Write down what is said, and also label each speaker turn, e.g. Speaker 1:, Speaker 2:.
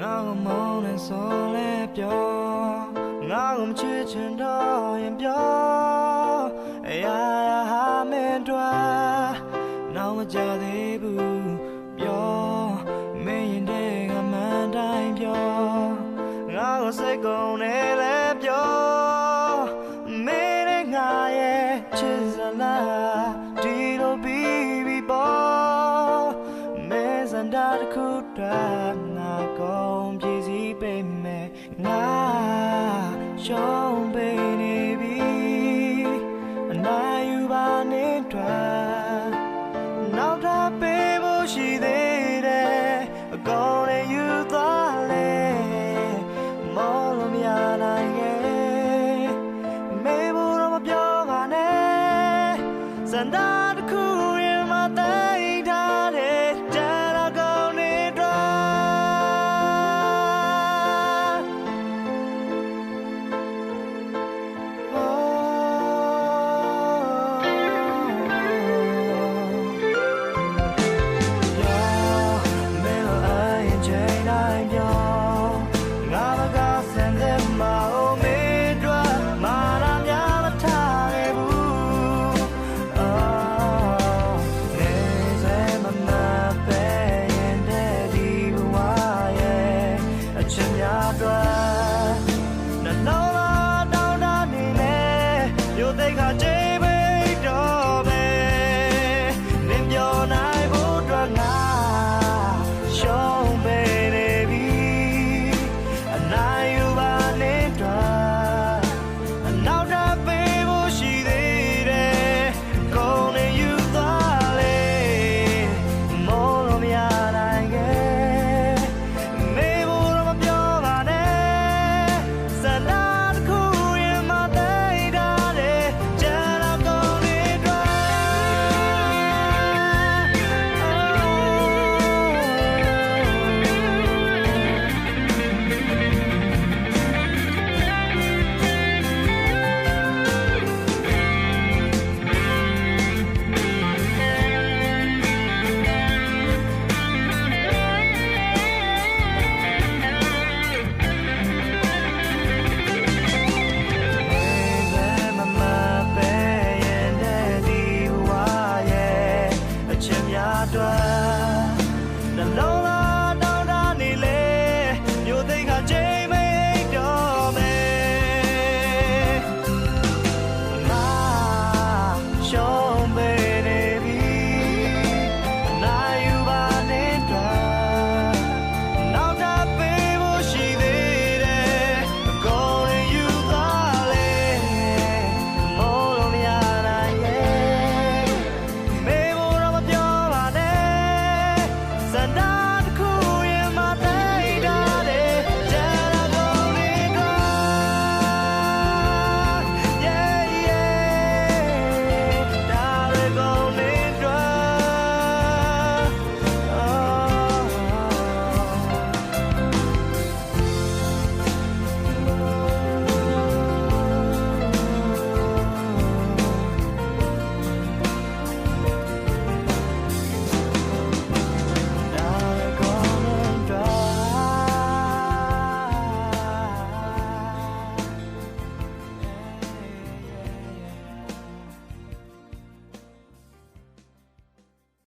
Speaker 1: ငါ့ကိုမောင်းနေဆိုလဲပြောငါ့ကိုမချစ်ချင်တော့ရင်ပြောအရာရာဟာမင်းတို့နောက်မကြသေးဘူးပြောမင်းရင်တဲ့ကမှန်တိုင်းပြောငါ့ကိုစိတ်ကုန်နေလဲပြောမင်းနဲ့ငါရဲ့ချစ်စလား တော့ငါကောင်းပြည်စည်းပေမဲ့ငါရှောင်းပေနေပြီအနာယူပါနဲ့တော့နောက်တာပေးဖို့ရှိသေးတယ်အကောင်းနဲ့ယူသွားလဲမောလို့မရနိုင်ရဲ့မေဖို့တော့မပြောပါနဲ့စန္ဒာ 就得靠这。alone.